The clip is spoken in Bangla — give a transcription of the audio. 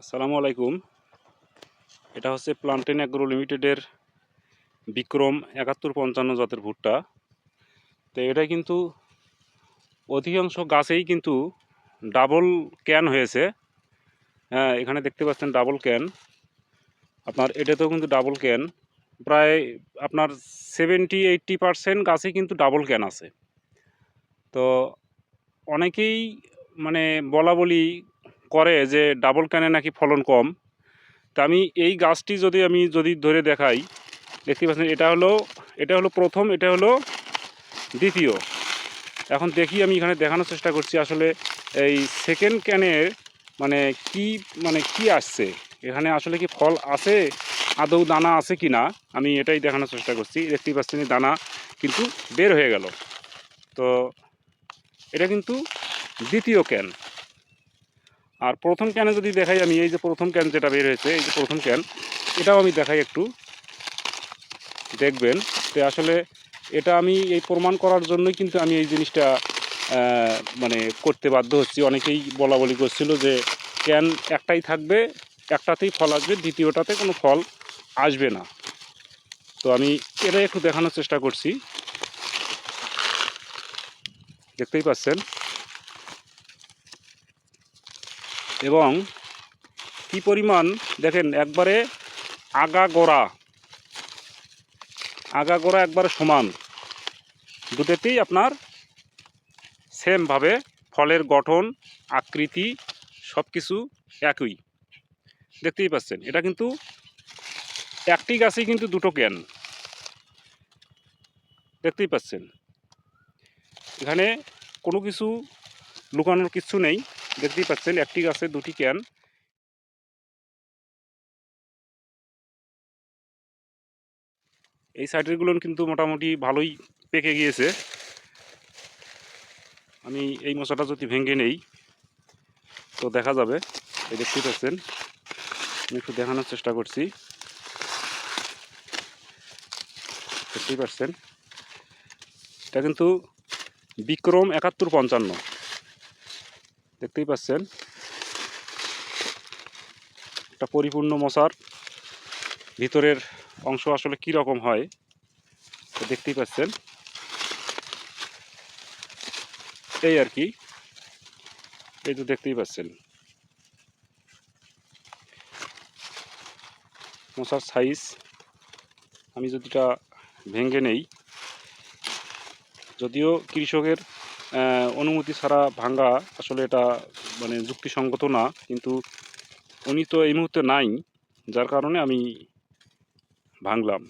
আসসালামু আলাইকুম। এটা হচ্ছে প্লান্টেন অ্যাগ্রো লিমিটেডের বিক্রম একাত্তর পঞ্চান্ন জাতের ভুট্টা। তো এটা কিন্তু অধিকাংশ গাছেই কিন্তু ডাবল ক্যান হয়েছে। হ্যাঁ এখানে দেখতে পাচ্ছেন ডাবল ক্যান আপনার এটাতেও কিন্তু ডাবল ক্যান প্রায় আপনার সেভেন্টি এইট্টি পারসেন্ট গাছে কিন্তু ডাবল ক্যান আছে। তো অনেকেই মানে বলা বলি করে যে ডাবল ক্যানে নাকি ফলন কম। তা আমি এই গাছটি যদি আমি যদি ধরে দেখাই, দেখতে পাচ্ছেন, এটা হলো এটা হলো প্রথম, এটা হলো দ্বিতীয়। এখন দেখি আমি এখানে দেখানোর চেষ্টা করছি আসলে এই সেকেন্ড ক্যানের মানে কি মানে কি আসছে? এখানে আসলে কি ফল আছে? আদৌ দানা আছে কি না? আমি এটাই দেখানোর চেষ্টা করছি। দেখতেই পাচ্ছেন দানা কিন্তু বের হয়ে গেল। তো এটা কিন্তু দ্বিতীয় ক্যান আর প্রথম ক্যানে যদি দেখাই আমি, এই যে প্রথম ক্যান যেটা বের হয়েছে এই যে প্রথম ক্যান এটাও আমি দেখাই একটু। দেখবেন তো আসলে এটা আমি এই প্রমাণ করার জন্যই কিন্তু আমি এই জিনিসটা মানে করতে বাধ্য হচ্ছি। অনেকেই বলা বলি করছিল যে ক্যান একটাই থাকবে, একটাতেই ফল আসবে, দ্বিতীয়টাতে কোনো ফল আসবে না। তো আমি এটা একটু দেখানোর চেষ্টা করছি। দেখতেই পাচ্ছেন? এবং কি পরিমাণ? দেখেন, একবারে আগা গোড়া আগা গোড়া একবারে সমান। দুটোতেই আপনার সেমভাবে ফলের গঠন, আকৃতি সব কিছু একই। দেখতেই পাচ্ছেন, এটা কিন্তু একটি গাছেই কিন্তু দুটো ক্যান দেখতেই পাচ্ছেন। এখানে কোনো কিছু লুকানোর কিছু নেই। দেখতেই পাচ্ছেন, একটি গাছে দুটি ক্যান। এই সাইডেরগুলো কিন্তু মোটামুটি ভালোই পেকে গিয়েছে। আমি এই মশাটা যদি ভেঙে নেই, তো দেখা যাবে। এই দেখতেই পাচ্ছেন, আমি একটু দেখানোর চেষ্টা করছি। দেখতেই পাচ্ছেন, এটা কিন্তু বিক্রম একাত্তর পঞ্চান্ন। দেখতেই পাচ্ছেন। একটা পরিপূর্ণ মশার ভিতরের অংশ আসলে কি রকম হয় দেখতেই পাচ্ছেন। এই আর কি। এই তো দেখতেই পাচ্ছেন। মশার সাইজ আমি যদি এটা ভেঙে নেই যদিও কৃষকের অনুমতি ছাড়া ভাঙ্গা আসলে এটা মানে যুক্তিসঙ্গত না, কিন্তু উনি তো এই মুহূর্তে নাই, যার কারণে আমি ভাঙলাম।